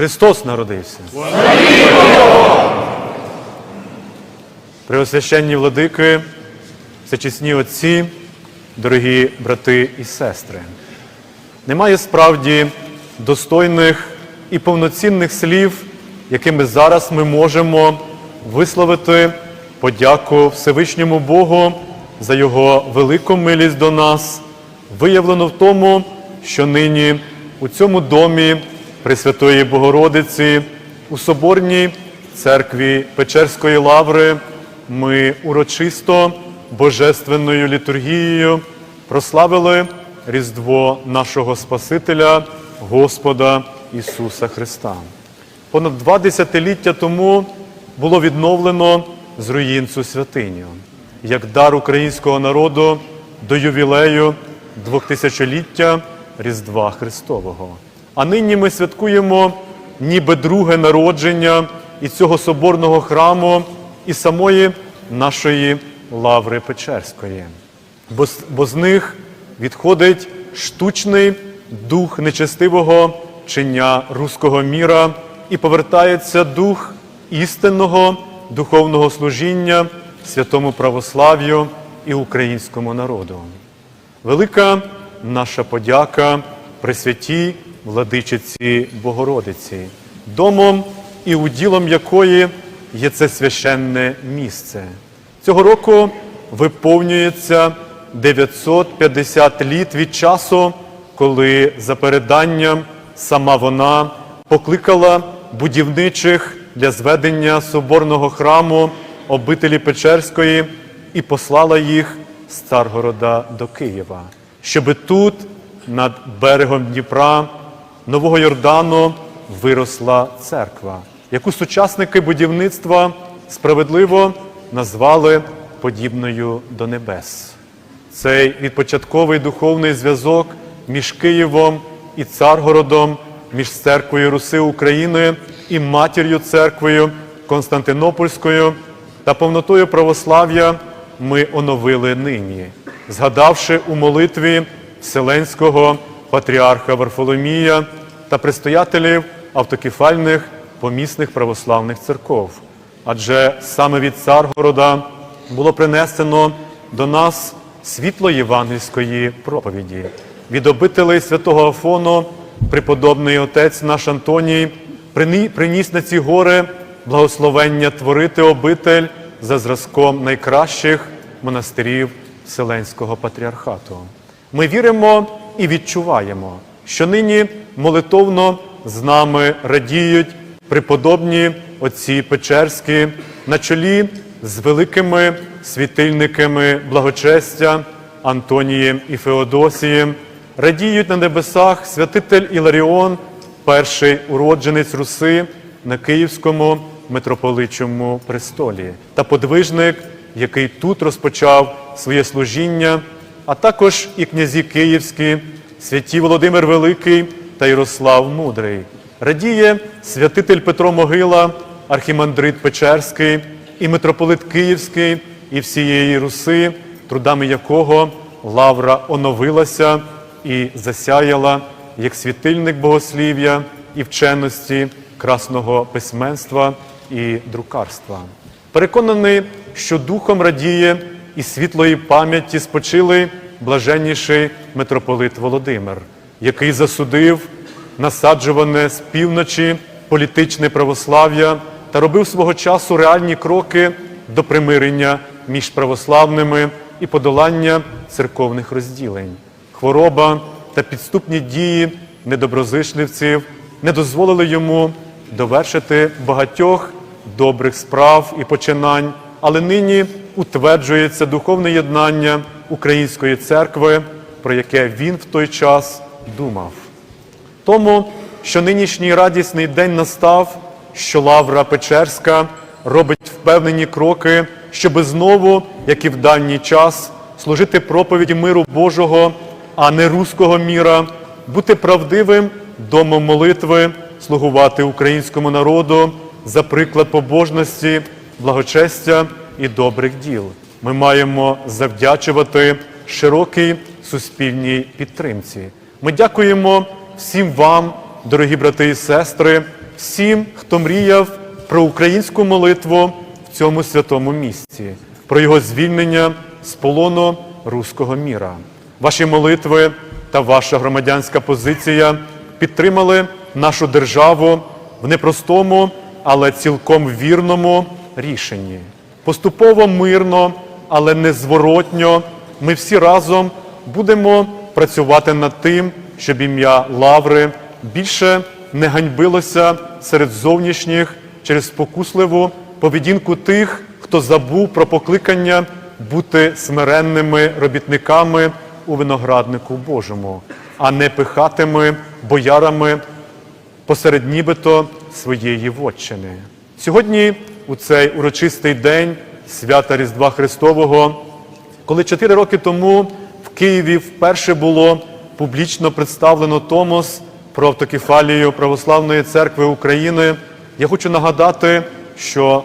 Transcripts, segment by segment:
Христос народився. Преосвященні владики, всечесні отці, дорогі брати і сестри. Немає справді достойних і повноцінних слів, якими зараз ми можемо висловити подяку Всевишньому Богу за Його велику милість до нас, виявлено в тому, що нині у цьому домі Пресвятої Богородиці у Соборній церкві Печерської лаври ми урочисто божественною літургією прославили Різдво нашого Спасителя, Господа Ісуса Христа. Понад два десятиліття тому було відновлено з руїн цю святиню, як дар українського народу до ювілею двохтисячоліття Різдва Христового. А нині ми святкуємо ніби друге народження і цього соборного храму, і самої нашої лаври Печерської. Бо, бо з них відходить штучний дух нечестивого чиння руського міра і повертається дух істинного духовного служіння святому православ'ю і українському народу. Велика наша подяка Пресвятій владичиці Богородиці, домом і уділом якої є це священне місце. Цього року виповнюється 950 літ від часу, коли за переданням сама вона покликала будівничих для зведення соборного храму обителі Печерської і послала їх з Царгорода до Києва, щоби тут, над берегом Дніпра, Нового Йордану, виросла церква, яку сучасники будівництва справедливо назвали подібною до небес. Цей відпочатковий духовний зв'язок між Києвом і Царгородом, між церквою Руси України і матір'ю церквою Константинопольською та повнотою православ'я ми оновили нині, згадавши у молитві Вселенського патріарха Варфоломія та предстоятелів автокефальних помісних православних церков. Адже саме від Царгорода було принесено до нас світло євангельської проповіді. Від обителей святого Афону преподобний отець наш Антоній прині- приніс на ці гори благословення творити обитель за зразком найкращих монастирів Вселенського патріархату. Ми віримо і відчуваємо, що нині молитовно з нами радіють преподобні отці Печерські на чолі з великими світильниками благочестя Антонієм і Феодосієм, радіють на небесах святитель Іларіон, перший уродженець Руси на Київському митрополичому престолі та подвижник, який тут розпочав своє служіння, а також і князі київські, святі Володимир Великий та Ярослав Мудрий. Радіє святитель Петро Могила, архімандрит Печерський і митрополит Київський і всієї Руси, трудами якого лавра оновилася і засяяла як світильник богослів'я і вченості, красного письменства і друкарства. Переконаний, що духом радіє і світлої пам'яті спочилий блаженніший митрополит Володимир, який засудив насаджуване з півночі політичне православ'я та робив свого часу реальні кроки до примирення між православними і подолання церковних розділень. Хвороба та підступні дії недоброзичливців не дозволили йому довершити багатьох добрих справ і починань, але нині утверджується духовне єднання української церкви, про яке він в той час думав. Тому, що нинішній радісний день настав, що Лавра Печерська робить впевнені кроки, щоби знову, як і в давній час, служити проповіді миру Божого, а не руського міра, бути правдивим домом молитви, слугувати українському народу за приклад побожності, благочестя і добрих діл. Ми маємо завдячувати широкій суспільній підтримці. Ми дякуємо всім вам, дорогі брати і сестри, всім, хто мріяв про українську молитву в цьому святому місці, про його звільнення з полону руського міра. Ваші молитви та ваша громадянська позиція підтримали нашу державу в непростому, але цілком вірному рішенні. Поступово мирно, але незворотньо ми всі разом будемо працювати над тим, щоб ім'я Лаври більше не ганьбилося серед зовнішніх через спокусливу поведінку тих, хто забув про покликання бути смиренними робітниками у винограднику Божому, а не пихатими боярами посеред нібито своєї вотчини. Сьогодні, у цей урочистий день свята Різдва Христового, коли чотири роки тому в Києві вперше було публічно представлено Томос про автокефалію Православної церкви України, я хочу нагадати, що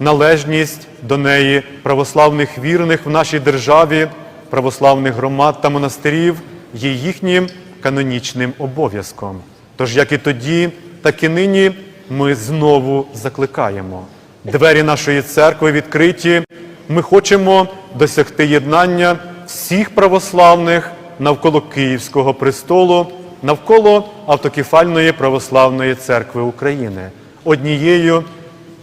належність до неї православних вірних в нашій державі, православних громад та монастирів є їхнім канонічним обов'язком. Тож, як і тоді, так і нині ми знову закликаємо. Двері нашої церкви відкриті. Ми хочемо досягти єднання всіх православних навколо Київського престолу, навколо автокефальної православної церкви України, однією,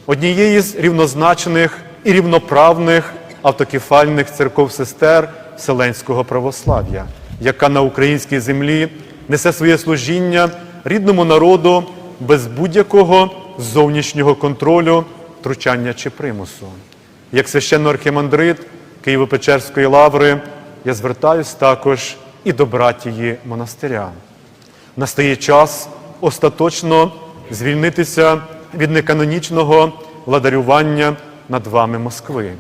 однієї з рівнозначних і рівноправних автокефальних церков сестер Вселенського православ'я, яка на українській землі несе своє служіння рідному народу без будь-якого зовнішнього контролю, втручання чи примусу. Як священно-архімандрит Києво-Печерської лаври, я звертаюсь також і до братії монастиря. Настає час остаточно звільнитися від неканонічного владарювання над вами Москви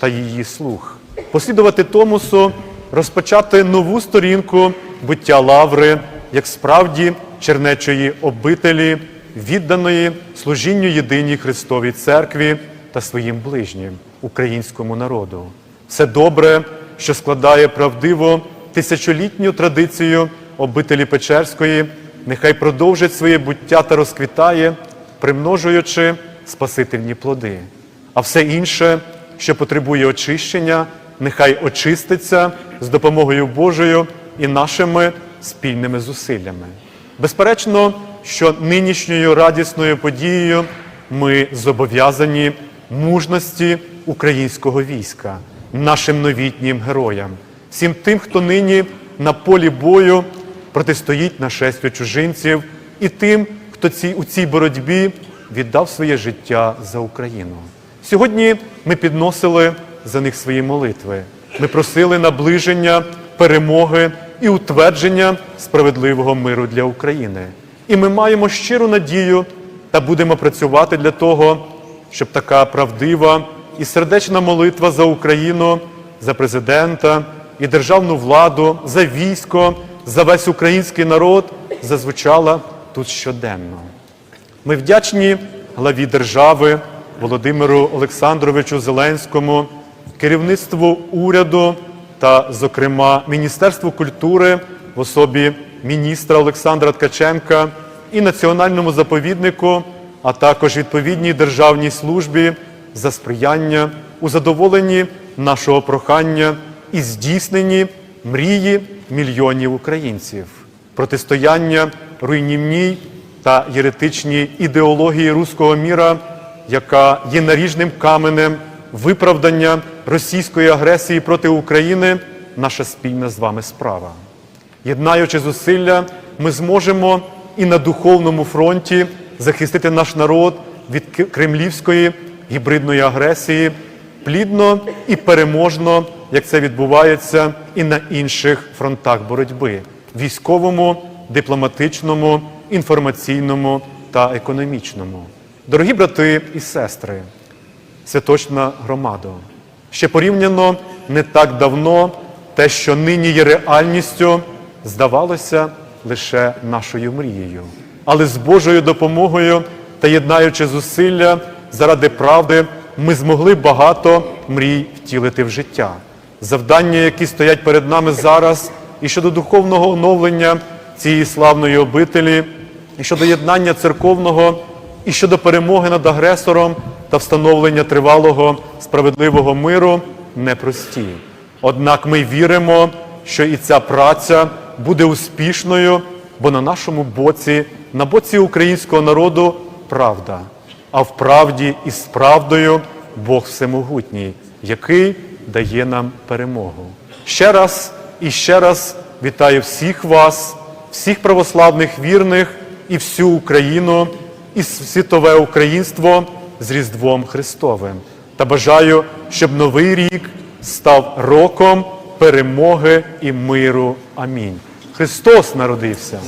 та її слуг, послідувати Томосу, розпочати нову сторінку буття лаври, як справді чернечої обителі, відданої служінню єдиній Христовій Церкві та своїм ближнім українському народу. Все добре, що складає правдиво тисячолітню традицію обителі Печерської, нехай продовжить своє буття та розквітає, примножуючи спасительні плоди. А все інше, що потребує очищення, нехай очиститься з допомогою Божою і нашими спільними зусиллями. Безперечно, що нинішньою радісною подією ми зобов'язані мужності українського війська, нашим новітнім героям, всім тим, хто нині на полі бою протистоїть нашестю чужинців, і тим, хто ці, у цій боротьбі віддав своє життя за Україну. Сьогодні ми підносили за них свої молитви. Ми просили наближення, перемоги і утвердження справедливого миру для України. І ми маємо щиру надію та будемо працювати для того, щоб така правдива і сердечна молитва за Україну, за президента і державну владу, за військо, за весь український народ зазвучала тут щоденно. Ми вдячні главі держави Володимиру Олександровичу Зеленському, керівництву уряду та, зокрема, Міністерству культури в особі міністра Олександра Ткаченка і національному заповіднику, а також відповідній державній службі за сприяння у задоволенні нашого прохання і здійсненні мрії мільйонів українців, протистояння руйнівній та єретичній ідеології руського міра, яка є наріжним каменем виправдання російської агресії проти України, наша спільна з вами справа. Єднаючи зусилля, ми зможемо і на духовному фронті захистити наш народ від кремлівської гібридної агресії плідно і переможно, як це відбувається і на інших фронтах боротьби військовому, дипломатичному, інформаційному та економічному. Дорогі брати і сестри, святочна громада. Ще порівняно не так давно те, що нині є реальністю, здавалося лише нашою мрією. Але з Божою допомогою та єднаючи зусилля заради правди, ми змогли багато мрій втілити в життя. Завдання, які стоять перед нами зараз, і щодо духовного оновлення цієї славної обителі, і щодо єднання церковного і щодо перемоги над агресором та встановлення тривалого справедливого миру непрості. Однак ми віримо, що і ця праця буде успішною, бо на нашому боці, на боці українського народу, правда, а в правді і з правдою Бог Всемогутній, який дає нам перемогу. Ще раз і ще раз вітаю всіх вас, всіх православних вірних і всю Україну, і світове українство з Різдвом Христовим. Та бажаю, щоб новий рік став роком перемоги і миру. Амінь. Христос народився.